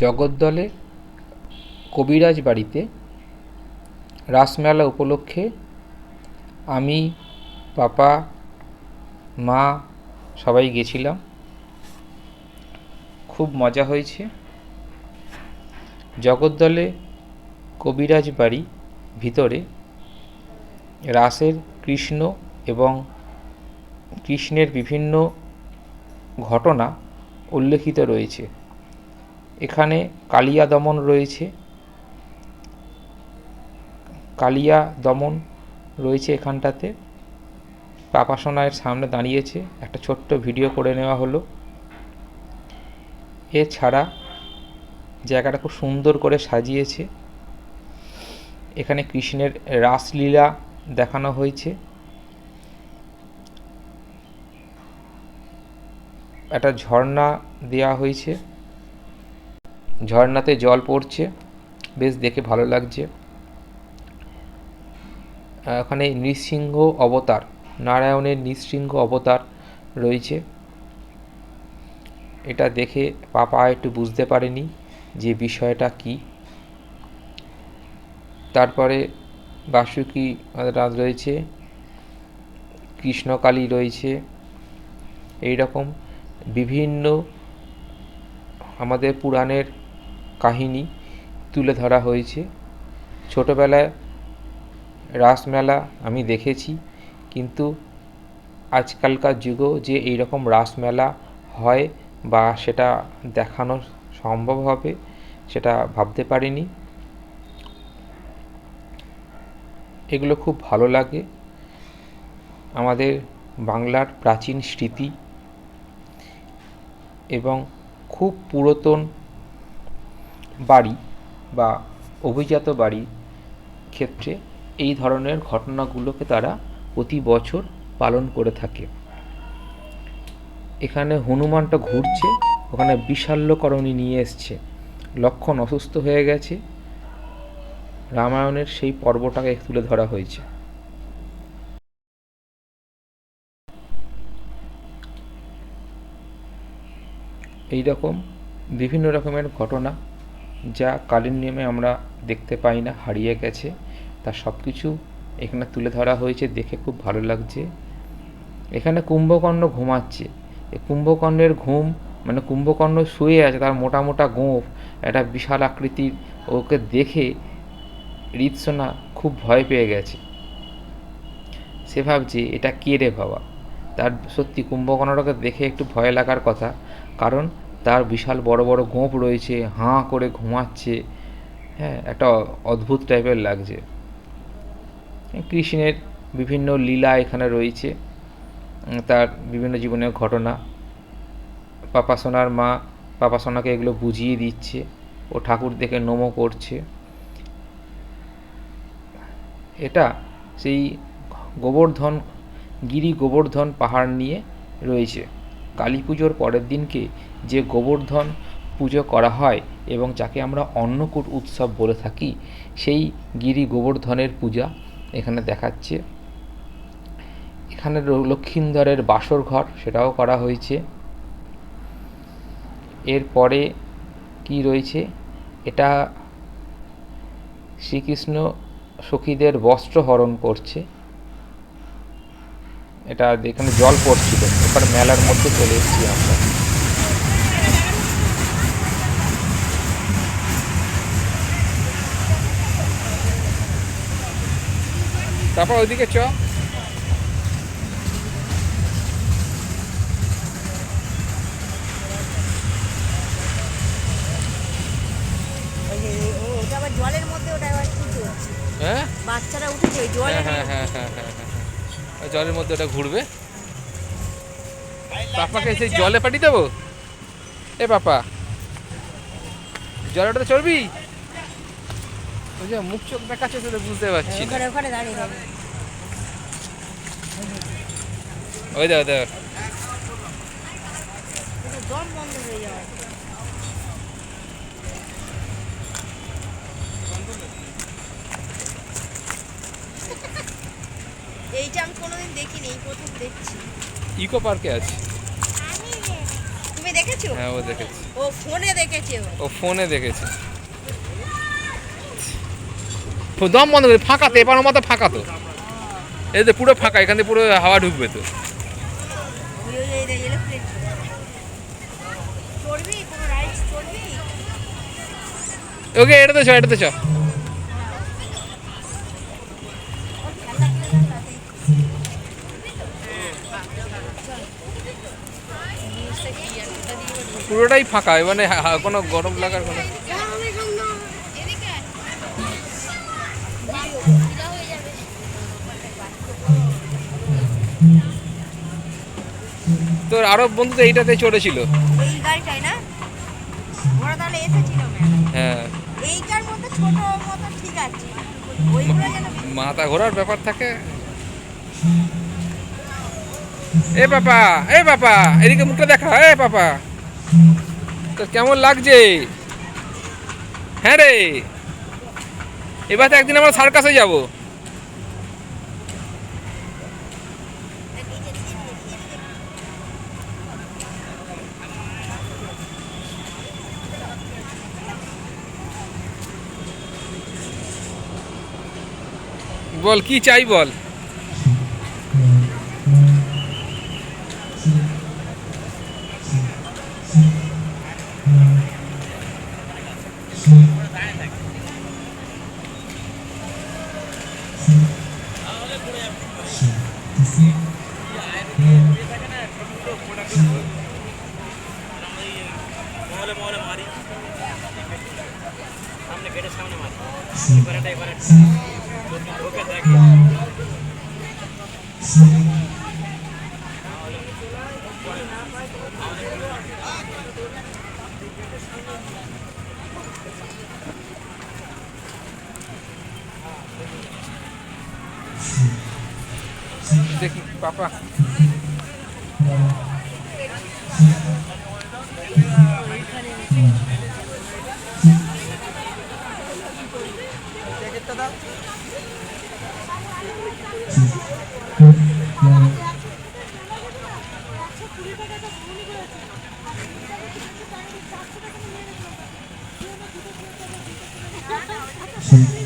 জগদ্দলে কবিরাজ বাড়িতে রাসমেলা উপলক্ষে আমি পাপা মা সবাই গেছিলাম। খুব মজা হয়েছে। জগদ্দলে কবিরাজ বাড়ি ভিতরে রাসের কৃষ্ণ এবং কৃষ্ণের বিভিন্ন ঘটনা উল্লেখিত রয়েছে। এখানে কালিয়া দমন রয়েছে। কালিয়া দমন রয়েছে এখানটাতে। পাপাসনায়ের সামনে দাঁড়িয়েছে, একটা ছোট্ট ভিডিও করে নেওয়া হলো। এছাড়া জায়গাটা খুব সুন্দর করে সাজিয়েছে। এখানে কৃষ্ণের রাসলীলা দেখানো হয়েছে। একটা ঝর্ণা দেওয়া হয়েছে। ঝর্ণাতে জল পড়ছে, বেশ দেখে ভালো লাগছে। ওখানে নৃসিংহ অবতার। নারায়ণের নৃসিংহ অবতার রয়েছে। এটা দেখে পাপা একটু বুঝতে পারেনি যে বিষয়টা কি। তারপরে বাসুকি রাজ রয়েছে, কৃষ্ণকালী রয়েছে এই রকম বিভিন্ন আমাদের পুরাণের কাহিনী তুলে ধরা হয়েছে। ছোটোবেলায় রাসমেলা আমি দেখেছি কিন্তু আজকালকার যুগেও যে এই রকম রাসমেলা হয় বা সেটা দেখানো সম্ভব হবে, সেটা ভাবতে পারিনি। এগুলো খুব ভালো লাগে। আমাদের বাংলার প্রাচীন স্মৃতি এবং খুব পুরাতন বাড়ি বা অভিজাত বাড়ির ক্ষেত্রে এই ধরনের ঘটনাগুলোকে তারা প্রতি বছর পালন করে থাকে। এখানে হনুমানটা ঘুরছে, ওখানে বিশাল্যকরণী নিয়ে এসছে। লক্ষণ অসুস্থ হয়ে গেছে। রামায়ণের সেই পর্বটাকে তুলে ধরা হয়েছে। এই রকম বিভিন্ন রকমের ঘটনা যা কালীন নিয়মে আমরা দেখতে পাই না, হারিয়ে গেছে, তা সব কিছু এখানে তুলে ধরা হয়েছে, দেখে খুব ভালো লাগছে। এখানে কুম্ভকর্ণ ঘুমাচ্ছে। এই কুম্ভকর্ণের ঘুম মানে কুম্ভকর্ণ শুয়ে আছে, তার মোটা মোটা গোঁফ, একটা বিশাল আকৃতির। ওকে দেখে রিতসোনা খুব ভয় পেয়ে গেছে। সে ভাবছে, এটা কে রে বাবা? তার সত্যি কুম্ভকর্ণটাকে দেখে একটু ভয় লাগার কথা, কারণ তার বিশাল বড় বড় গোঁফ রয়েছে, হাঁ করে ঘুমাচ্ছে। হ্যাঁ একটা অদ্ভুত টাইপের লাগছে। কৃষ্ণের বিভিন্ন লীলা এখানে রয়েছে তার বিভিন্ন জীবনের ঘটনা। পাপাসোনার মা পাপাসোনাকে এগুলো বুঝিয়ে দিচ্ছে ও ঠাকুর দেখে নমো করছে। এটা সেই গোবর্ধন, গিরি গোবর্ধন পাহাড় নিয়ে রয়েছে। কালী পুজোর পরের দিনকে যে গোবর্ধন পুজো করা হয় এবং যাকে আমরা অন্নকূট উৎসব বলে থাকি, সেই গিরি গোবর্ধনের পূজা এখানে দেখাচ্ছে। এখানে লক্ষিন্দরের বাসর ঘর, সেটাও করা হয়েছে। এরপরে কি রয়েছে? এটা শ্রীকৃষ্ণ সখীদের বস্ত্র হরণ করছে। এটা এখানে জল পড়ছিল, এবার মেলার মধ্যে চলে এসেছি আমরা। তারপর ওইদিকে চ। ওটা জলের মধ্যে ওটা হ্যাঁ হ্যাঁ হ্যাঁ হ্যাঁ হ্যাঁ হ্যাঁ। হ্যাঁ জলের মধ্যে ওটা ঘুরবে। পাপাকে সেই জলে পাঠিয়ে দেবো? এ পাপা। জলে ওটাতে চড়বি? ওই যে মুখ চোখ দেখাচ্ছে সেটা বুঝতে পারছি ওখানে ওখানে দাঁড়িয়ে ওই দেখ দেখ। দম বন্ধ হয়ে যাওয়ার। এইটা আমি কোনোদিন দেখিনি এই প্রথম দেখছি। ইকো পার্কে আছে। তুমি দেখেছ? হ্যাঁ ও দেখেছে। ও ফোনে দেখেছে ও ফোনে দেখেছে। দম বন্ধ করে ফাঁকা তো মতো ফাঁকা তো এই যে পুরো ফাঁকা, এখান পুরো হাওয়া ঢুকবে তো। ওকে এটাতে চ এটাতে চ। পুরোটাই ফাঁকা মানে কোনো গরম লাগার কোনো তোর আরও বন্ধু তো এইটাতে চড়েছিল। এই গাড়িটাই না? ওরা তাহলে এসেছিল হ্যাঁ। এইটার মধ্যে ছোট মতো ঠিক আছে ওইগুলো যেন মাথা ঘোরার ব্যাপার থাকে। এ পাপা এ পাপা এদিকে মুখটা দেখা এ পাপা তোর কেমন লাগছে? হ্যাঁ রে। এবার তো একদিন আমরা সার্কাসে যাব। বল কি চাই বল? মহলে মহলে মারি সামনে গেটের সামনে মারি। এবারে এবারে ওকে দেখ পাপা। Six, six, six, six,